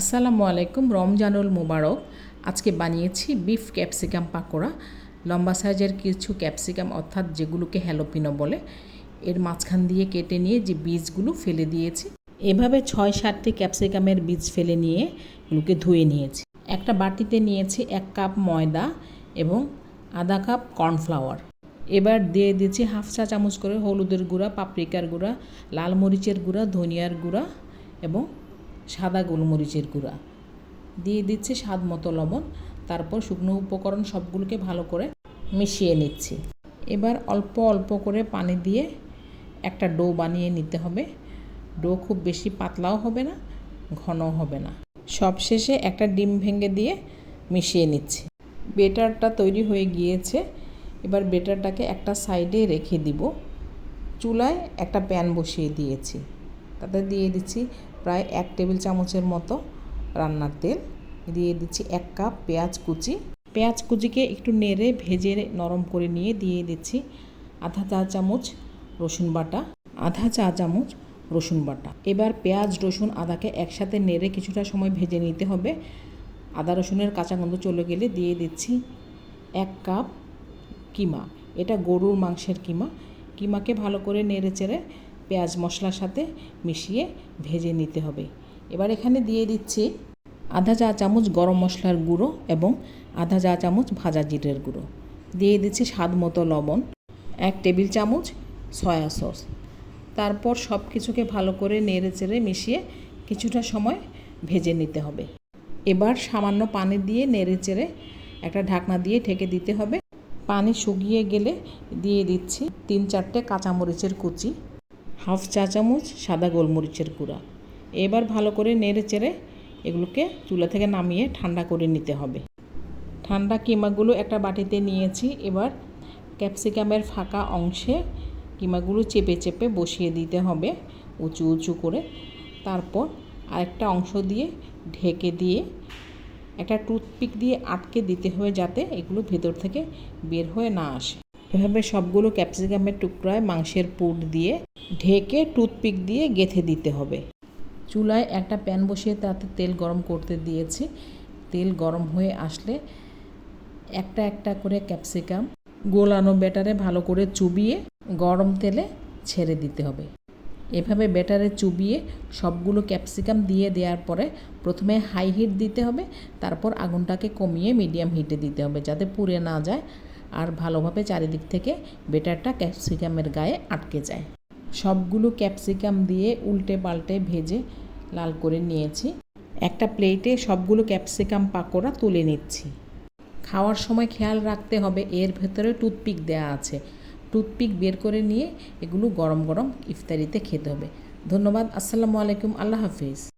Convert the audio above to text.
আসসালামু আলাইকুম, রমজানুল মুবারক। আজকে বানিয়েছি বিফ ক্যাপসিকাম পাকোড়া। লম্বা সাইজের কিছু ক্যাপসিকাম, অর্থাৎ যেগুলোকে হ্যালোপিনো বলে, এর মাঝখান দিয়ে কেটে নিয়ে যে বীজগুলো ফেলে দিয়েছি, এভাবে ছয় সাতটি ক্যাপসিকামের বীজ ফেলে নিয়ে এগুলোকে ধুয়ে নিয়েছি। একটা বাটিতে নিয়েছি এক কাপ ময়দা এবং আধা কাপ কর্নফ্লাওয়ার। এবার দিয়ে দিচ্ছি হাফ চা চামচ করে হলুদের গুঁড়া, পাপরিকার গুঁড়া, লাল মরিচের গুঁড়া, ধনিয়ার গুঁড়া এবং সাদা গোলমরিচের গুঁড়া। দিয়ে দিচ্ছি স্বাদ মতো লবণ। তারপর শুকনো উপকরণ সবগুলোকে ভালো করে মিশিয়ে নিচ্ছি। এবার অল্প অল্প করে পানি দিয়ে একটা ডো বানিয়ে নিতে হবে। ডো খুব বেশি পাতলাও হবে না, ঘনও হবে না। সবশেষে একটা ডিম ভেঙে দিয়ে মিশিয়ে নিচ্ছি। বেটারটা তৈরি হয়ে গিয়েছে। এবার বেটারটাকে একটা সাইডে রেখে দিব। চুলায় একটা প্যান বসিয়ে দিয়েছি। তাতে দিয়ে দিচ্ছি প্রায় এক টেবিল চামচের মতো রান্নার তেল। দিয়ে দিচ্ছি এক কাপ পেঁয়াজ কুচি। পেঁয়াজ কুচিকে একটু নেড়ে ভেজে নরম করে নিয়ে দিয়ে দিচ্ছি আধা চা চামচ রসুন বাটা, আধা চা চামচ রসুন বাটা। এবার পেঁয়াজ, রসুন, আদাকে একসাথে নেড়ে কিছুটা সময় ভেজে নিতে হবে। আদা, রসুনের কাঁচা গন্ধ চলে গেলে দিয়ে দিচ্ছি এক কাপ কিমা। এটা গরুর মাংসের কিমা। কিমাকে ভালো করে নেড়ে চেড়ে পেঁয়াজ মশলার সাথে মিশিয়ে ভেজে নিতে হবে। এবার এখানে দিয়ে দিচ্ছি আধা চা চামচ গরম মশলার গুঁড়ো এবং আধা চা চামচ ভাজা জিরের গুঁড়ো। দিয়ে দিচ্ছি স্বাদ মতো লবণ, এক টেবিল চামচ সয়া সস। তারপর সব কিছুকে ভালো করে নেড়ে চেড়ে মিশিয়ে কিছুটা সময় ভেজে নিতে হবে। এবার সামান্য পানি দিয়ে নেড়ে চেড়ে একটা ঢাকনা দিয়ে ঢেকে দিতে হবে। পানি শুকিয়ে গেলে দিয়ে দিচ্ছি তিন চারটে কাঁচামরিচের কুচি। হাফ চা চামচ সাদা গোলমরিচের গুঁড়া। এবার ভালো করে নেড়ে চেড়ে এগুলোকে চুলা থেকে নামিয়ে ঠান্ডা করে নিতে হবে। ঠান্ডা কিমাগুলো একটা বাটিতে নিয়েছি। এবার ক্যাপসিকামের ফাঁকা অংশে কিমাগুলো চেপে চেপে বসিয়ে দিতে হবে উঁচু উঁচু করে। তারপর আরেকটা অংশ দিয়ে ঢেকে দিয়ে একটা টুথপিক দিয়ে আটকে দিতে হবে যাতে এগুলো ভেতর থেকে বের হয়ে না আসে। এভাবে সবগুলো ক্যাপসিকামের টুকরায় মাংসের পুর দিয়ে ঢেকে টুথপিক দিয়ে গেথে দিতে হবে। চুলায় একটা প্যান বসিয়ে তাতে তেল গরম করতে দিয়েছি। তেল গরম হয়ে আসলে একটা একটা করে ক্যাপসিকাম গোলানো ব্যাটারে ভালো করে চুবিয়ে গরম তেলে ছেড়ে দিতে হবে। এভাবে ব্যাটারে চুবিয়ে সবগুলো ক্যাপসিকাম দিয়ে দেওয়ার পরে প্রথমে হাই হিট দিতে হবে, তারপর আগুনটাকে কমিয়ে মিডিয়াম হিটে দিতে হবে যাতে পুড়ে না যায়। আর ভালোভাবে চারিদিক থেকে বেটারটা ক্যাপসিকামের গায়ে আটকে যায়। সবগুলো ক্যাপসিকাম দিয়ে উল্টে পাল্টে ভেজে লাল করে নিয়েছি। একটা প্লেটে সবগুলো ক্যাপসিকাম পাকোড়া তুলে নিচ্ছি। খাওয়ার সময় খেয়াল রাখতে হবে, এর ভেতরে টুথপিক দেওয়া আছে। টুথপিক বের করে নিয়ে এগুলো গরম গরম ইফতারিতে খেতে হবে। ধন্যবাদ, আসসালামু আলাইকুম, আল্লাহ হাফিজ।